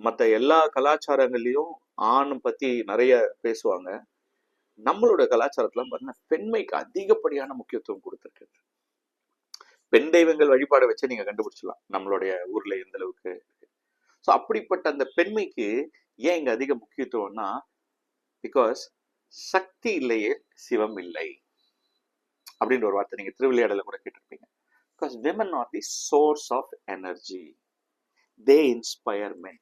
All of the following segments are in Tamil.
மற்ற எல்லா கலாச்சாரங்கள்லையும் ஆணும் பத்தி நிறைய பேசுவாங்க. நம்மளோட கலாச்சாரத்துல பாருங்க பெண்மைக்கு அதிகப்படியான முக்கியத்துவம் கொடுத்துருக்குது பெண் தெய்வங்கள் வழிபாடை வச்சு நீங்க கண்டுபிடிச்சலாம் நம்மளுடைய ஊர்ல எந்த அளவுக்கு. ஸோ அப்படிப்பட்ட அந்த பெண்மைக்கு ஏன் இங்க அதிக முக்கியத்துவம்னா பிகாஸ் சக்தி இல்லையே சிவம் இல்லை. அப்படின்ற ஒரு வார்த்தை நீங்க திருவிளையாடல கூட கேட்டிருப்பீங்க. Because women are the source of energy they inspire men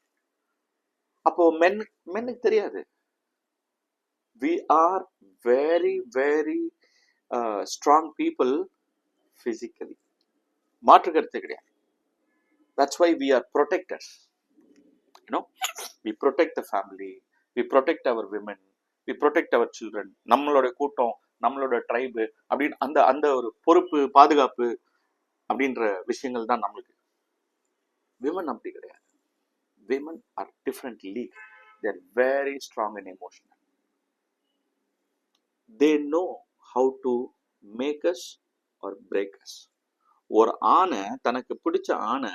அப்போ மென் மென்னுக்கு தெரியாது. We are very very strong people physically மாற்று கருத்து கிடையாது. That's why we are protectors you know we protect the family we protect our women we protect our children நம்மளோட கூட்டம் நம்மளோட ட்ரைபு அப்படின்னு அந்த அந்த ஒரு பொறுப்பு பாதுகாப்பு அப்படின்ற விஷயங்கள் தான் நம்மளுக்கு விமன் அப்படி கிடையாது. Women are different league they're very strong and emotional they know how to make us or break us ஒரு ஆணை தனக்கு பிடிச்ச ஆணை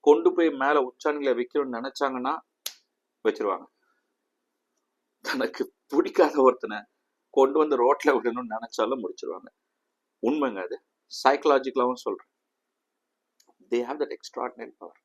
கொண்டு போய் மேல உச்சாணிகளை வைக்கணும்னு நினச்சாங்கன்னா வச்சிருவாங்க. தனக்கு பிடிக்காத ஒருத்தனை கொண்டு வந்து ரோட்ல விடணும்னு நினைச்சாலும் முடிச்சிருவாங்க. உண்மைங்க அது. சைக்கலாஜிக்கலாகவும் சொல்றேன். They have that extraordinary power